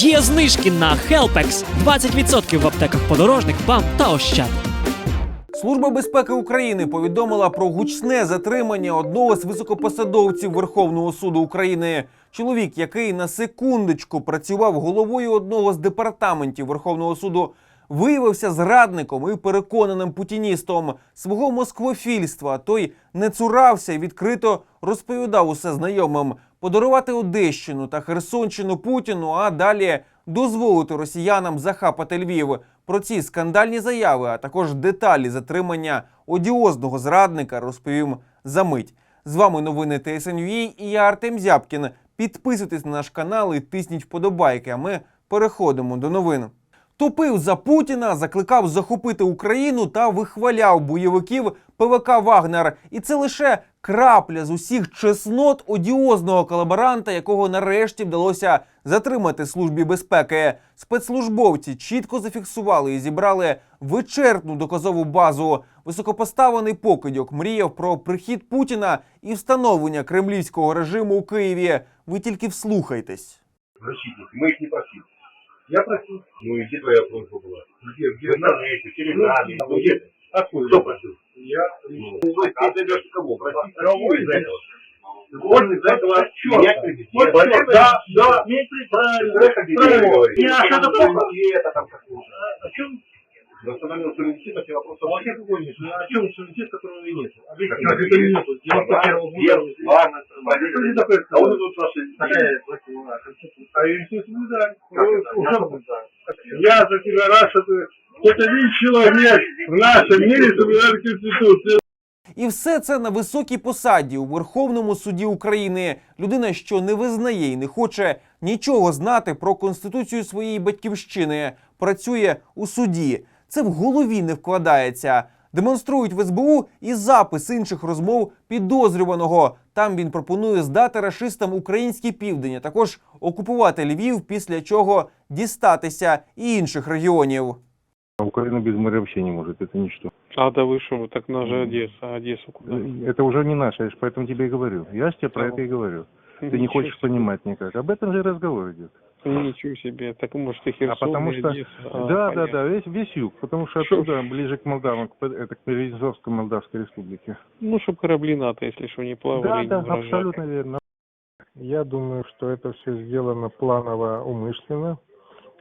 Є знижки на Helpex 20% в аптеках подорожник, БАМ та Ощад. Служба безпеки України повідомила про гучне затримання одного з високопосадовців Верховного суду України. Чоловік, який на секундочку працював головою одного з департаментів Верховного суду, виявився зрадником і переконаним путіністом свого москвофільства. Той не цурався і відкрито розповідав усе знайомим подарувати Одещину та Херсонщину Путіну, а далі дозволити росіянам захапати Львів. Про ці скандальні заяви, а також деталі затримання одіозного зрадника розповім за мить. З вами новини ТСНЮА і я Артем Зябкін. Підписуйтесь на наш канал і тисніть вподобайки. А ми переходимо до новин. Топив за Путіна, закликав захопити Україну та вихваляв бойовиків ПВК Вагнер. І це лише крапля з усіх чеснот одіозного колаборанта, якого нарешті вдалося затримати службі безпеки. Спецслужбовці чітко зафіксували і зібрали вичерпну доказову базу. Високопоставлений покидьок мріяв про прихід Путіна і встановлення кремлівського режиму у Києві. Ви тільки вслухайтесь. Мы их не просили. Я просил. Ну и где твоя просьба была? Где? Где? На месте, в Телеграме. Ну, ну где? А Кто просил? Я. Ну, то есть ты даешь кого? Просить кого из этого? Он из этого отчет. Я да, Да, да. Правильно. Правильно. Я что-то плохо. это там какое-то. О а, а чем? Восстановил суверенитет, а вопрос... Ну, а какой нет? О чем суверенитет, которого нет? Объясните. Нет. Ладно. Что не такое? А вот тут ваши... Такая А естественно, да. Как Ну, это? уже мы знаем. Я за тебя рад, что ты хоть один человек в нашем мире соблюдает Конституцию. І все це на високій посаді у Верховному суді України. Людина, що не визнає і не хоче нічого знати про конституцію своєї батьківщини, працює у суді. Це в голові не вкладається. Демонструють в СБУ і запис інших розмов підозрюваного. Там він пропонує здати рашистам український південь, а також окупувати Львів, після чого дістатися і інших регіонів. А Украина без моря вообще не может, это ничто. А да вы что, так на же Одесса, а Одессу куда? Это уже не наше, я ж поэтому тебе и говорю. Я ж тебе про Ага. это и говорю. Ты не Ничего хочешь себе. понимать никак. Об этом же разговор идет. Ничего себе, так может и Херсон, а потому что... Одесса, а, да, да, понятно. да, весь, весь юг. Потому что Шо- оттуда ближе к Молдавам, к, это, к Переизовской Молдавской республике. Ну, чтобы корабли НАТО, если что, не плавали да, не да, угрожали. абсолютно верно. Я думаю, что это все сделано планово, умышленно.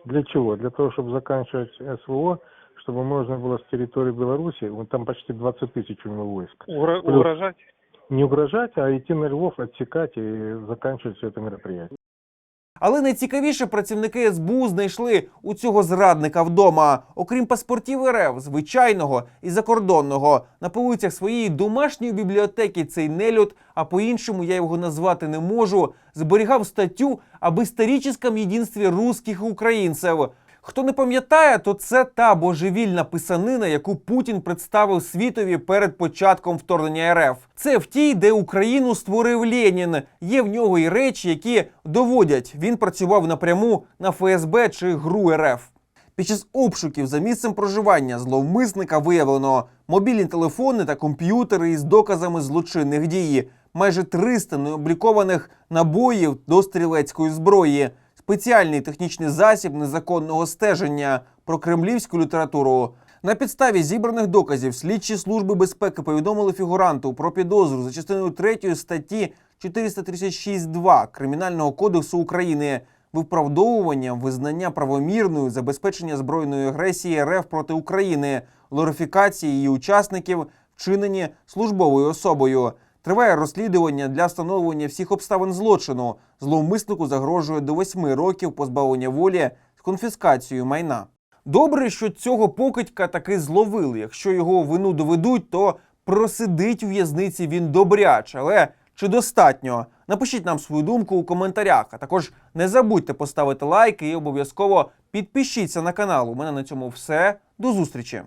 Для чего? Для того, чтобы заканчивать СВО, чтобы можно было с территории Беларуси, вот там почти 20 тысяч у него войск, Плюс- Угрожать? не угрожать, а идти на Львов, отсекать и заканчивать все это мероприятие. Але найцікавіше працівники СБУ знайшли у цього зрадника вдома, окрім паспортів РФ, звичайного і закордонного. На полицях своєї домашньої бібліотеки цей нелюд, а по-іншому я його назвати не можу, зберігав статтю об історичному єдинстві русських українців. Хто не пам'ятає, то це та божевільна писанина, яку Путін представив світові перед початком вторгнення РФ. Це в тій, де Україну створив Ленін. Є в нього і речі, які доводять, він працював напряму на ФСБ чи ГРУ РФ. Під час обшуків за місцем проживання зловмисника виявлено мобільні телефони та комп'ютери із доказами злочинних дій, майже 300 необлікованих набоїв до стрілецької зброї, спеціальний технічний засіб незаконного стеження про кремлівську літературу. На підставі зібраних доказів слідчі служби безпеки повідомили фігуранту про підозру за частиною 3 статті 436.2 Кримінального кодексу України виправдовуванням визнання правомірною забезпечення збройної агресії РФ проти України, глорифікації її учасників, вчинені службовою особою. Триває розслідування для встановлення всіх обставин злочину. Зловмиснику загрожує до восьми років позбавлення волі з конфіскацією майна. Добре, що цього покидька таки зловили. Якщо його вину доведуть, то просидить у в'язниці він добряче. Але чи достатньо? Напишіть нам свою думку у коментарях. А також не забудьте поставити лайк і обов'язково підпишіться на канал. У мене на цьому все. До зустрічі!